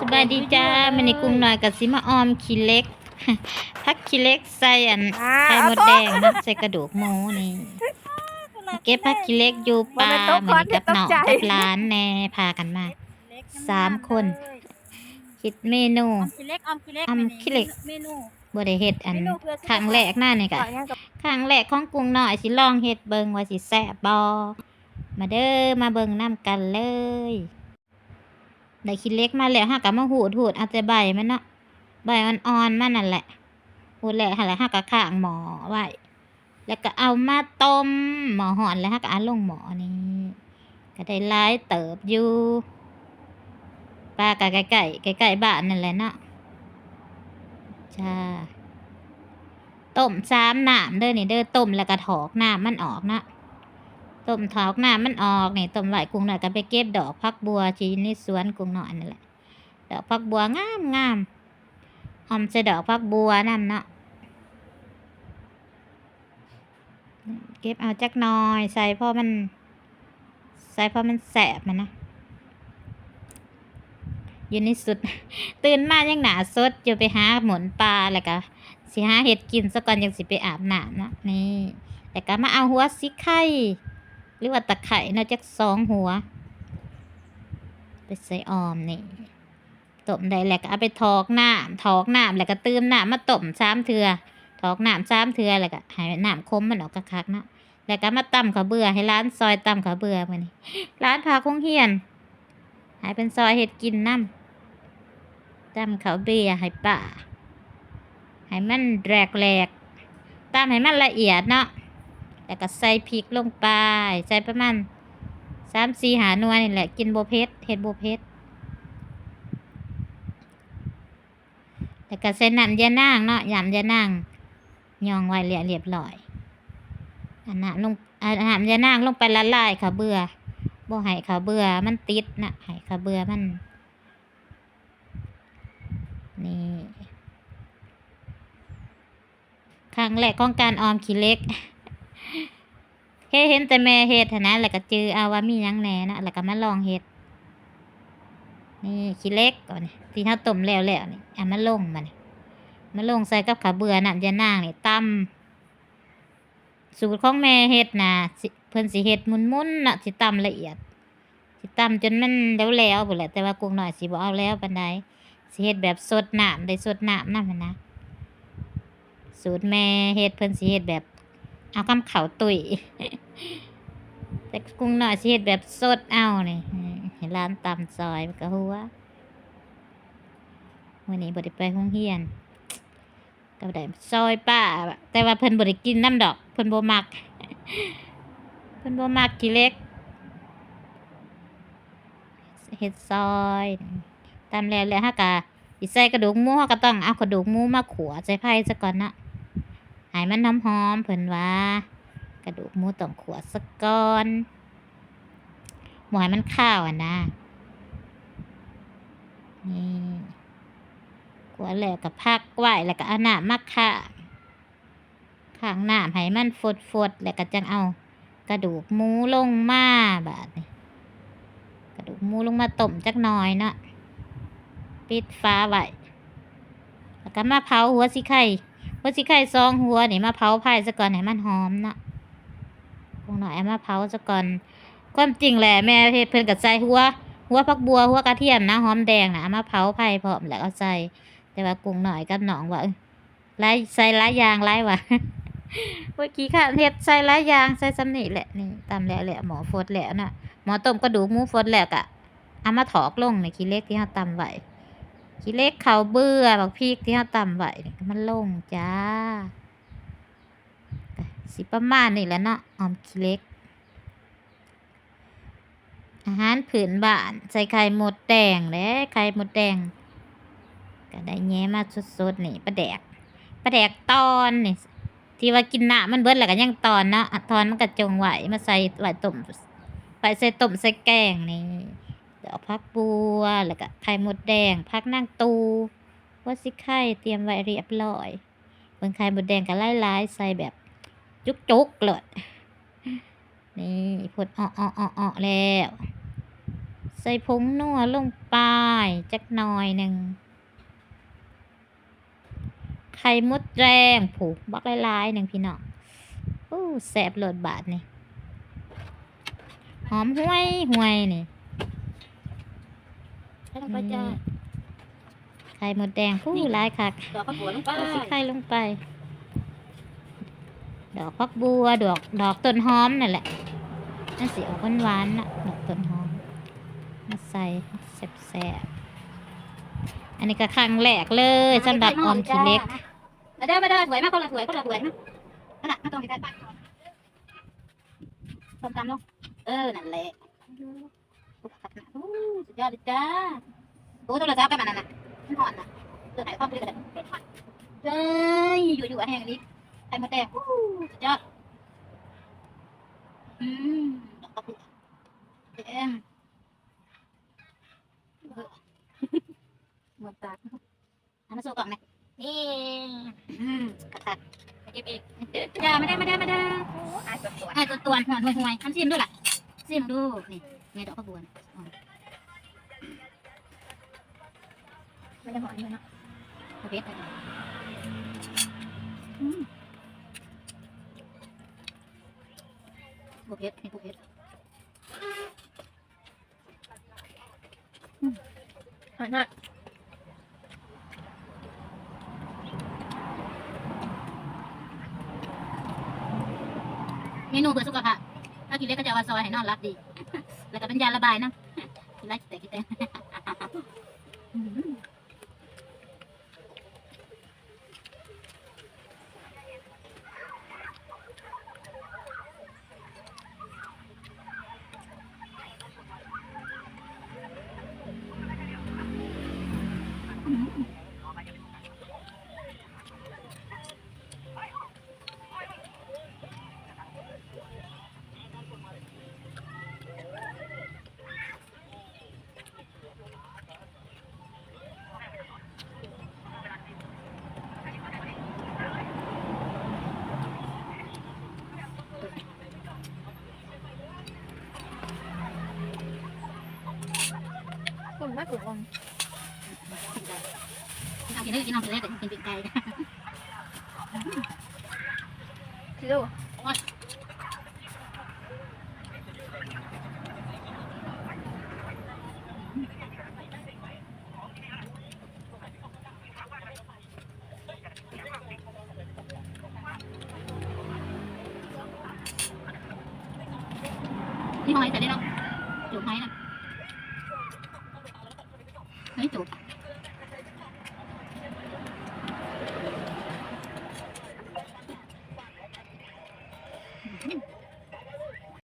สบายดีจ้ามันในกรุงหน่อยกับซิมาออมขี้เล็ก พักขี้เล็กใส่อันไข่มดแดงเนาะใส่กระดูกหมูนี่เก็บพักขี้เล็กอยู่ป่าเหมือนกับหนองกับร้านแน่พากันมาสามคน คิดเมนูออมขี้เล็กออมขี้เล็กออมขี้เล็กเมนูบ่ได้เฮ็ดอันเมนูเพื่อครั้งแรกหน้านี่กะต่อยังกับครั้งแรกของกรุงหน่อยสิลองเฮ็ดเบิ่งว่าสิแซ่บบ่มาเด้อมาเบิ่งนํกันเลย ได้ขี้เล็กมาแล้วเฮาก็มาหูดหูดเอาแต่ใบมันเนาะใบอ่อนๆมันนั่นแหละหูดแล้วหั่นและเฮาก็ข้างหมอไว้แล้วก็เอามาต้มหมอร้อนแล้วเฮาก็เอาลงหมอนี่ก็ได้หลายเติบอยู่ปลาก็ใกล้ๆใกล้ๆบ้านนั่นแหละเนาะจ้าต้มสามน้ำเด้อนี่เด้อต้มแล้วก็ถอกน้ำมันออกนะ ต้มถอกน้ำมันออกนี่ต้มไหลกุ้งหน่อยก็ไปเก็บดอกพักบัวที่ในสวนกุ้งหน่อยนั่นแหละดอกพักบัวงามงามหอมใส่ดอกพักบัวนั่นเนาะเก็บเอาจักหน่อยใส่เพราะมัน ใส่เพราะมันแสบมันนะอยู่ในสุด ตื่นมายังหนาสดอยู่ไปหาหมุนปลาแล้วก็สิหาเห็ดกินซะก่อนยังสิไปอาบน้ำเนาะนี่แต่ก็มาเอาหัวสิไข่ หรือว่าตะไคร่นะจักสองหัว ไปใส่ออมนี่ต้มได้แล้วก็เอาไปทอกน้ำทอกน้ำแล้วก็เติมน้ำมาต้มสามเทือทอกน้ำสามเทือแล้วก็ให้น้ำคมมันออกคักๆนาะแล้วก็มาตำข้าวเบื่อให้ร้านซอยตำข้าวเบื่อมานี่ร้านพาคงเฮียนหายเป็นซอยเห็ดกินน้ำตำข้าวเบื่อให้ป้าให้มันแหลกตามให้มันละเอียดเนาะ แล้วก็ใส่พริกลงไป ใส่ประมาณสามสี่หาน่วนี่แหละ กินโบเพชเฮ็ดโบเพชแล้วก็ใส่น้ำยานางเนาะยำยานางยองไว้เรียเรียบร้อยอันน้ำลงอันน้ำยานางลงไปละลายค่ะเบื่อบ่ให้ค่ะเบื่อมันติดนะให้ค่ะเบื่อมัน นี่ครั้งแรกของการออมขี้เล็ก ฮ็ดเห็นแต่แม่เฮ็ดนะแล้วก็เจอเอาว่ามียังแหน่นะแล้วก็มาลองเฮ็ดนี่ขี้เล็กก่อนนี่ที่เฮาต้มแล้วแล้วนี่เอามาลงมานี่มาลงใส่กับขาเบื่อน้ำยานางนี่ตำสูตรของแม่เฮ็ดนะเพิ่นสิเฮ็ดมุนๆน่ะสิตำละเอียดสิตำจนมันแล้วๆพุ่นแหละแต่ว่ากุ้งน้อยสิบ่เอาแล้วปานใดสิเฮ็ดแบบสดน้ำได้สดน้ำนำหั้นนะสูตรแม่เฮ็ดเพิ่นสิเฮ็ดแบบ เอาคำเขาตุยแต่กุ้งหน่อยสิเฮ็ดแบบสดเอานี่เห็นร้านตำซอยมันก็หัววันนี้บดไปโรงเรียนก็ได้ซอยป้า แต่ว่าเพิ่นบ่ได้กินน้ำดอก เพิ่นโบมัก เพิ่นโบมักขี้เล็กเฮ็ดซอยตามแล้วแล้วฮะกะสิใส่กระดูกหมูฮาก็ต้องเอากระดูกหมูมาขัวใส่ไผ่ซะก่อนนะ ให้มันหอมหอมๆเพิ่นว่า กระดูกหมูต้องขัวสักก่อนหมให้มันข้าวอะนะนี่ขัวแล้วก็พักไหวแล้วก็เอาน้ำมาข้างข้างหน้ำให้มันฟดฟดแล้วก็จังเอา กระดูกหมูลงมาบาดนี้กระดูกหมูลงมาต้มจักหน่อยเนาะปิดฟ้าไว้แล้วก็มาเผาหัวสิไข่ หัวสิไข่ซองหัวนี่มาเผาไผ่ซะก่อนให้มันหอมเนาะพวกหน่อยมาเผาซะก่อน ความจริงแหละแม่เพิ่นก็ใส่หัว หัวผักบัวหัวกระเทียมนะหอมแดงนะมาเผาไผ่พร้อมแล้วเอาใส่แต่ว่ากุ้งหน่อยกับหนองว่าเอ้ยหลายใส่หลายางหลายว่ะเมื่อกี้ค่ะเฮ็ดใส่หลายางใส่ซ้ำนี่แหละนี่ตามแล้วแหละหมอฟดแล้วน่ะหมอต้มกระดูกหมูฟดแล้วก็เอามาถอกลงในขี้เล็กที่เฮาตำไว้ ขี้เล็กเขาเบื่อบักพริกที่เขาตำไว้นี่มันลงจ้าสิประมาณนี่แหล้วเนาะออมขี้เล็ก อาหารผืนบ้าน ใส่ไข่หมดแดงและไข่หมดแดงก็ได้แง้มาสดๆนี่ปลาแดกปลาแดกตอนนี่ที่ว่ากินหน้ามันเบิดแล้วก็ยังตอนเนาะตอนมันก็จงไหวมาใส่ไหวต้มไปใส่ต้มใส่แกงนี่ เดี๋ยวพักบัว แล้วก็ไข่มดแดง พักนั่งตูว่าสิไข่เตรียมไว้เรียบร้อยเบิ่งไข่มดแดงก็ไล่ไล่ใส่แบบจุกๆเลยนี่พดอ้ออ้ออ้ออ้อแล้ว ใส่ผงนัวลงไปจักหน่อยหนึ่งไข่มดแดงผูกบักหลายๆหนึ่งพี่น้องอู้แสบโหลดบาทนี่ หอมห้วยห้วยนี่ ใส่ลงไปจ้าไข่มดแดงผู้หลายคักดอกข้าวบัวลงไปเอาสิไข่ลงไป ดอกพักบัว ดอก ดอกต้นหอมนั่นแหละนั่นสีออกหวานๆน่ะ ดอกต้นหอม มาใส่แซ่บๆอันนี้ก็ครั้งแรกเลยสำหรับออมขี้เล็กมาเด้อมาเด้อสวยมากคนละสวยคนละสวยนะนั่นแหละมาตรงนี้กันส้มตำลงเออ นั่นแหละโอ้ สุดยอดเลยจ้าโอ้โทรศัพท์กันมานั่นน่ะไมันหอนน่ะเออถ่ายภาพไปเลยก็ได้เฮ้ยอยู่ๆแห่งนี้ไข่มดแดงสุดยอดอืมดอกกระปุกเอ็มหมดตาอันมาสู้ก่องไหมนี่อืมขัดขัดเก็บอีกจ้าไม่ได้ไม่ได้ไม่ได้ไอ้ตัวตัวไอ้ตัวตัวหอนห่วห่วทำซิมด้วยล่ะซิมดูนี่ไงดอกกระบวน ไม่ได้หอนเลยเนาะโอเคอืมโอเคโอเคหอนหน่อยเมนูเพื่อสุขภาพถ้ากินเล็กก็จะเอามาซอยให้นอนรับดี แล้วก็เป็นยาระบายนะกินไรแต่กินแต่ มคุณมากกว่าองเอากินได้กินเอากินได้แต่กินปีกไก่คิโลนี่หอยแต่ได้เนาะจูบหอยนะ เฮ้ยจูบ